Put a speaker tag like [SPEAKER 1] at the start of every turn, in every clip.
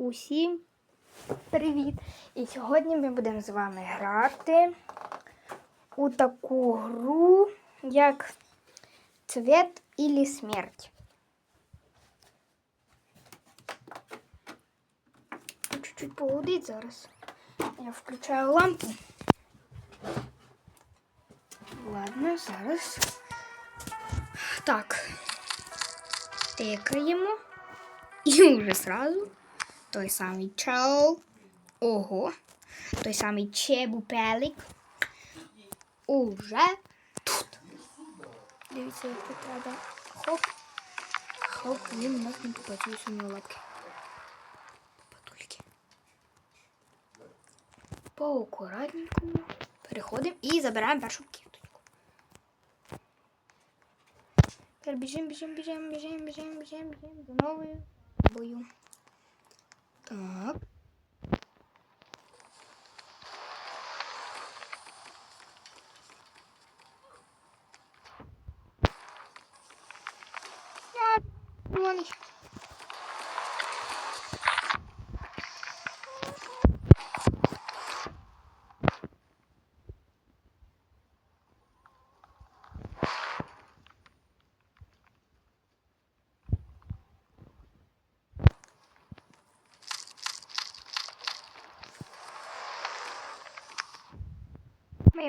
[SPEAKER 1] Усім привіт! І сьогодні ми будемо з вами грати у таку гру, як Цвет или смерть. Чуть-чуть погодить зараз. Я включаю лампу. Ладно, зараз. Так. Тикаємо. І вже сразу той самий чел. Ого. Той самий чебупелик. Уже тут. Дивіться, як тут треба. Хоп. Хоп, він у нас не попадає у лапки. Попадульки. Поаккуратненькому. Переходимо і забираємо першу кісточку. Тепер біжимо, біжимо, біжимо, біжимо, біжимо, біжимо, біжимо до нової бою. Так. Вон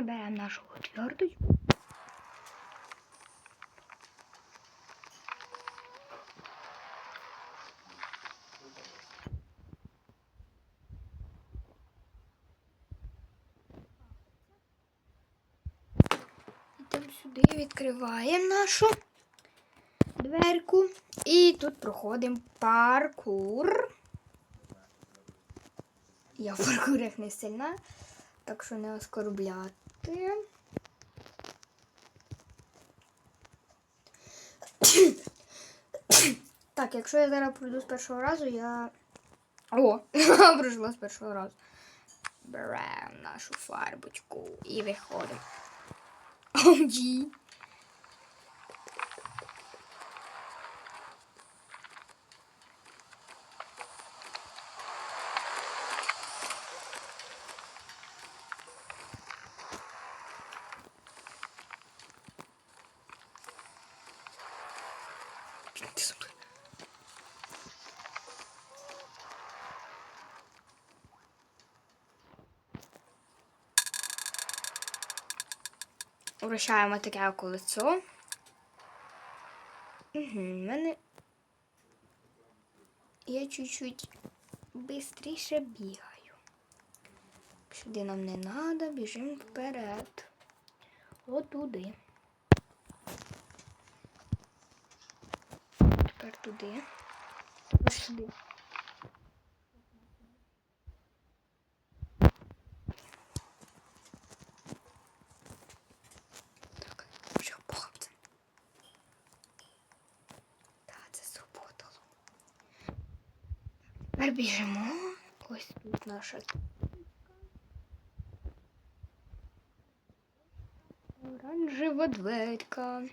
[SPEAKER 1] еще. Ми беремо нашу отверточку. Йдемо сюди, відкриваємо нашу дверку. І тут проходимо паркур. Я в паркурах не сильна, так що не оскорбляти. Так, якщо я зараз пройду з першого разу, я. О, пройшла з першого разу. Беремо нашу фарбочку і виходимо. OG. Вращаємо таке колесо. Угу, мене я чуть-чуть швидше бігаю. Сюди нам не треба, біжимо вперед. Отуди. Тепер туди. Сюди. Так, вже похапцем. Так, це сработало. Тепер біжимо. Ось тут наша. Оранжева дверка.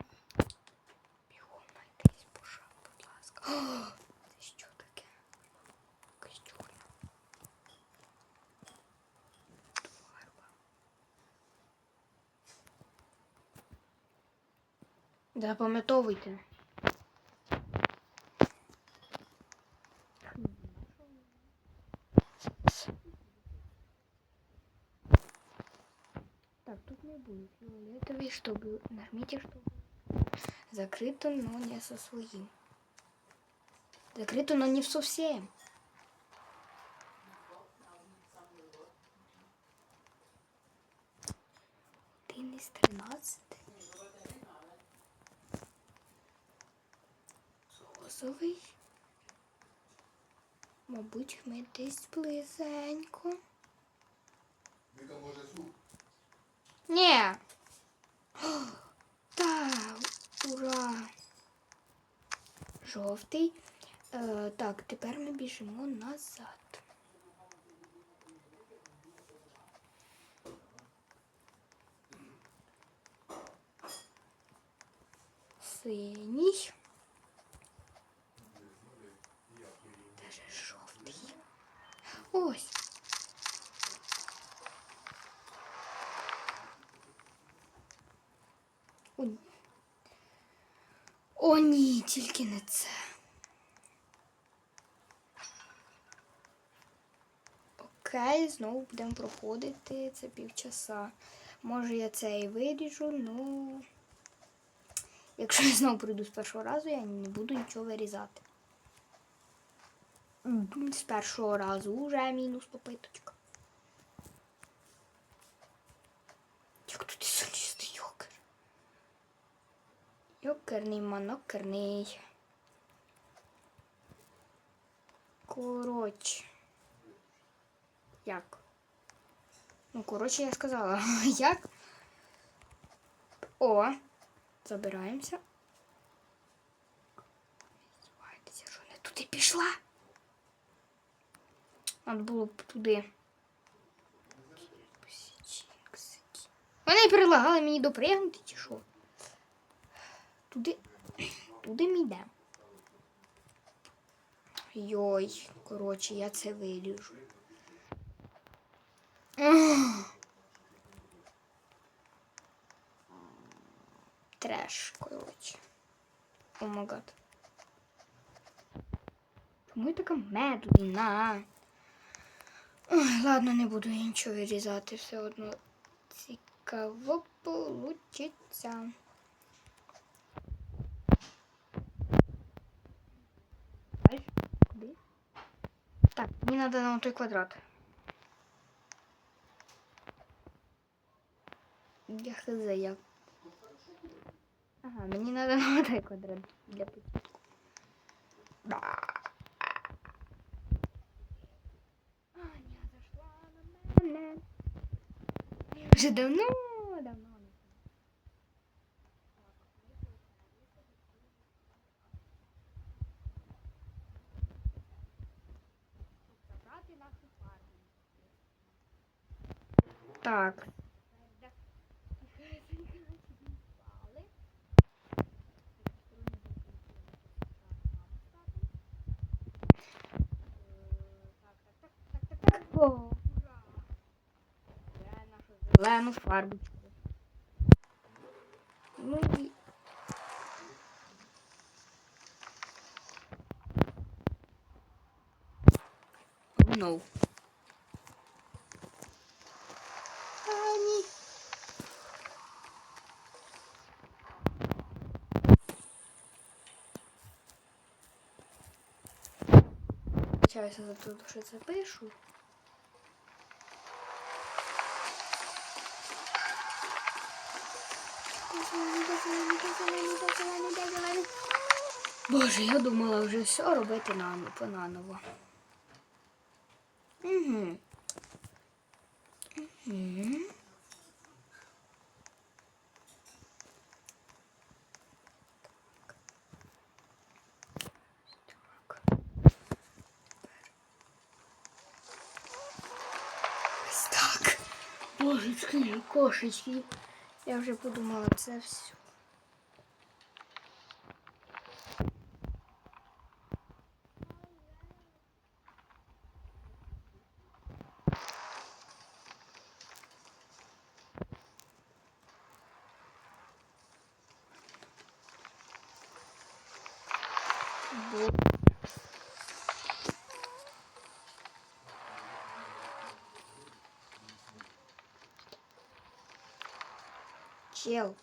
[SPEAKER 1] Це що таке? Фарба. Запам'ятовуйте. Так, тут не будет фиолетовый, чтобы нажмите, чтобы закрыто, но не со своим. Закрыто, но не совсем. Один із 13. Розовий. Мабуть, ми десь близенько. Ні. Так, ура. Жовтий. Е, Так, тепер ми біжимо назад. Синій. Даже жовтий. Ось. О, ні, тільки не це. Окей, знову будемо проходити це півчаса. Може я це і виріжу, ну. Якщо я знову прийду з першого разу, я не буду нічого вирізати. З першого разу вже мінус попиточка. Як тут і сонячний йокер. Йокерний монокерний. Коротше. Як? Ну, коротше, я сказала. Як? О, забираємося. Здівайтеся, що не туди пішла. Надо було б туди. Вони предлагали мені допригнути чи що? Туди. Туди ми йдемо. Йой, коротше, я це виріжу. Ах. Треш, коротше. О май гад. Чому я така медленна? Ой, ладно, не буду я нічого вирізати, все одно цікаво получиться. Так, мені треба на той квадрат. Я хз я. Ага, мені треба вот той квадрат для початку. Аня зайшла на мене. Вже давно не Так. О, ура! Я нашу зелену фарбочку. Ну і... Oh no. Вибачаюся за те, що це пишу. Боже, я думала вже все робити наново, понаново. Угу. Угу. Так. Ось так. Божечки, кошечки. Я вже подумала, це все. Чел.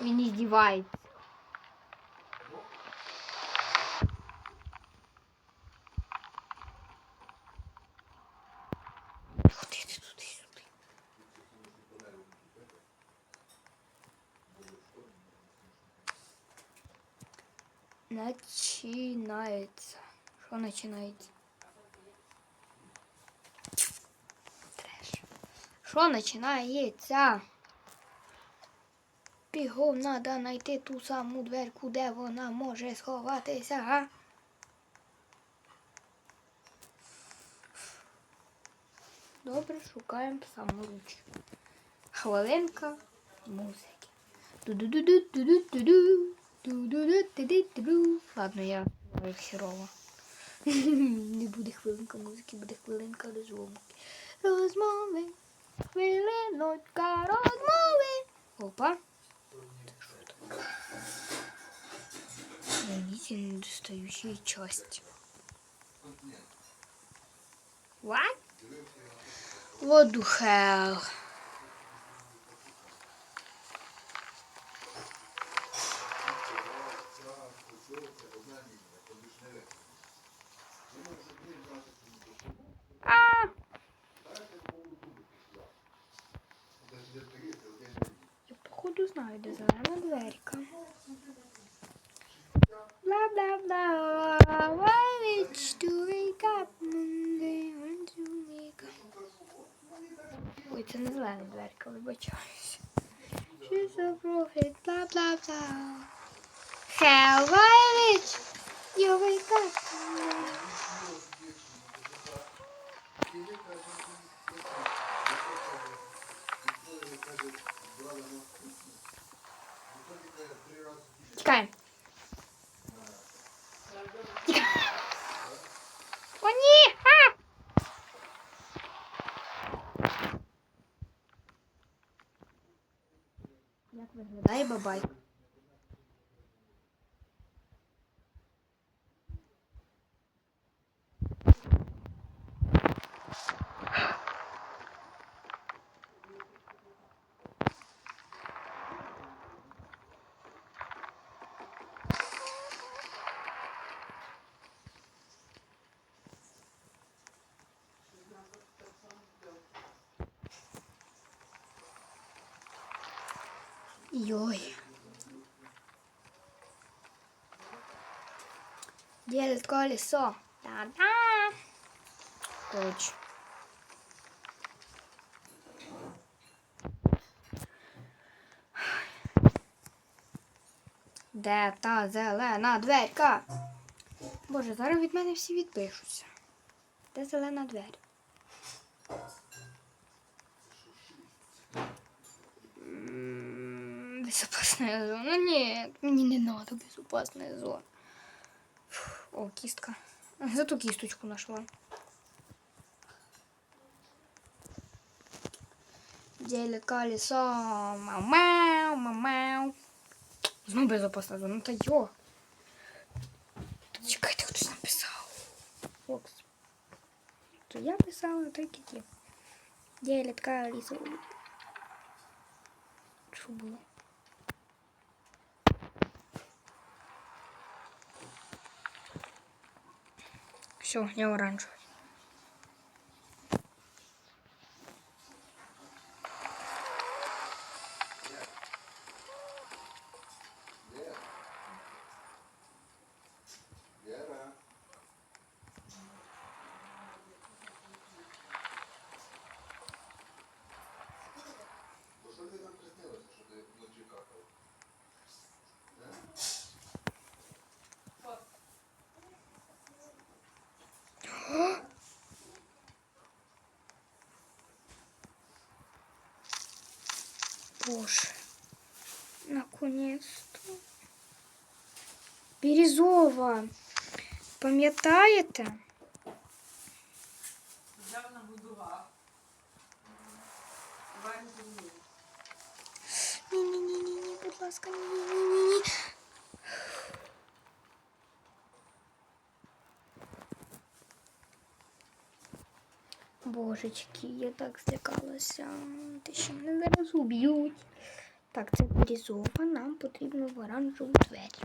[SPEAKER 1] не издевается. Куди ти туди сюди? Начинается. Что начинается? Треш. Що починається? Бігом треба знайти ту саму дверку, де вона може сховатися. А? Добре, шукаємо саморуч. Хвилинка музики. Ду-ду-ду-ду-ду-ду-ду. Ду-ду-ду-ду-ду-ду. Ладно, я херово. Не буде хвилинка музики, буде хвилинка розмови. Розмови. Хвилиночка розмови. Опа. Найдите недостающие части. What? What the hell? Бла-бла-бла. Why rich to wake up Monday when to wake up? Ой, це не зелена дверка, вибачаюсь. She's a prophet, бла-бла-бла. How why rich you wake up виглядає бабай? Йой. Делает колесо. Да-да. Короче. Де та зелена дверка? Боже, зараз від мене всі відпишуться. Де зелена двері? Безопасная зона? Нет, мне не надо безопасная зона. Фух, О, кистка. Зато кисточку нашла. Делит колесо. Мау-мау, мау-мау. Знову безопасна зона. Та йо. Чекайте, хтось написав. Фокс. То я писала, то й кіті. Делит колесо. Що було? Все, я оранжевый. Боже, наконец-то. Бірізова. Пам'ятаєте? Божечки, я так злякалася. Ти що мене зараз уб'ють. Так, це бірізова, нам потрібно в оранжеву двері.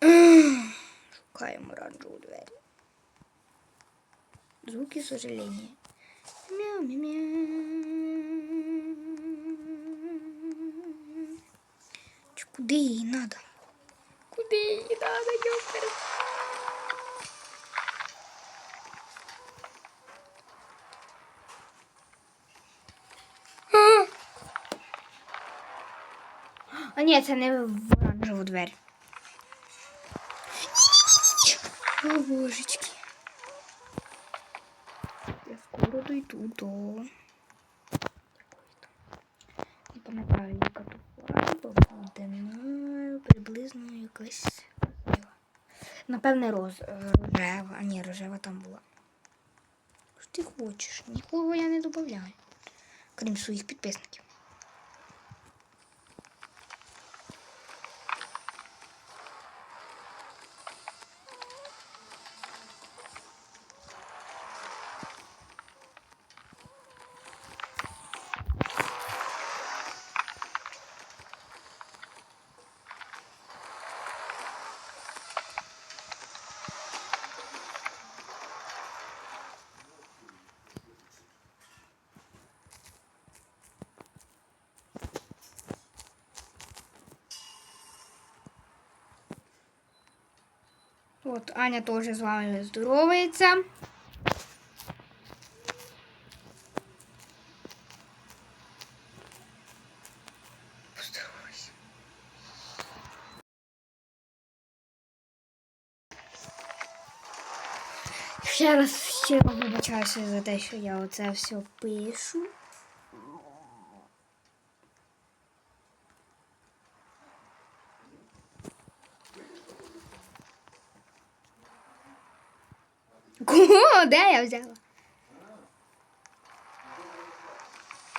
[SPEAKER 1] Шукаємо оранжеву двері. Звуки сожаления. Мяу-мяу-мяу. Куди її надо? Куди її надо, ёпер? А ні, це не в оранжеву двері. О, божечки. Я скоро дойду до. Не пам'ятаю, яка тут фарба буде, ну, приблизно якась. Напевне, роз... е, рожева. А ні, рожева там була. Що ти хочеш? Нікого я не додаю. Крім своїх підписників. От Аня теж з вами здоровається. Ще раз щиро вибачаюся за те, що я оце все пишу. Кого? Де я взяла?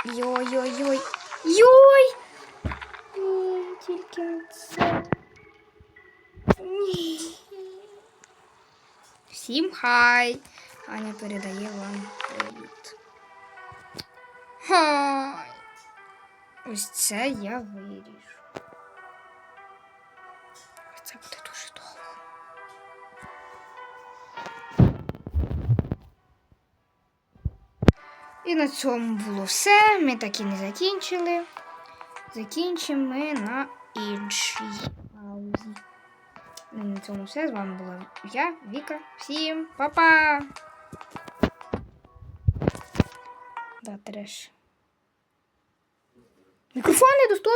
[SPEAKER 1] Йой-йой-йой. Йой! Ні, тільки це. Ні. Всім хай! Аня передає вам привіт. Хай! Ось це я виріжу. І на цьому було все. Ми так і не закінчили. Закінчимо ми на іншій паузі. І на цьому все. З вами була я, Віка. Всім па-па! Да, треш. Мікрофон недоступний.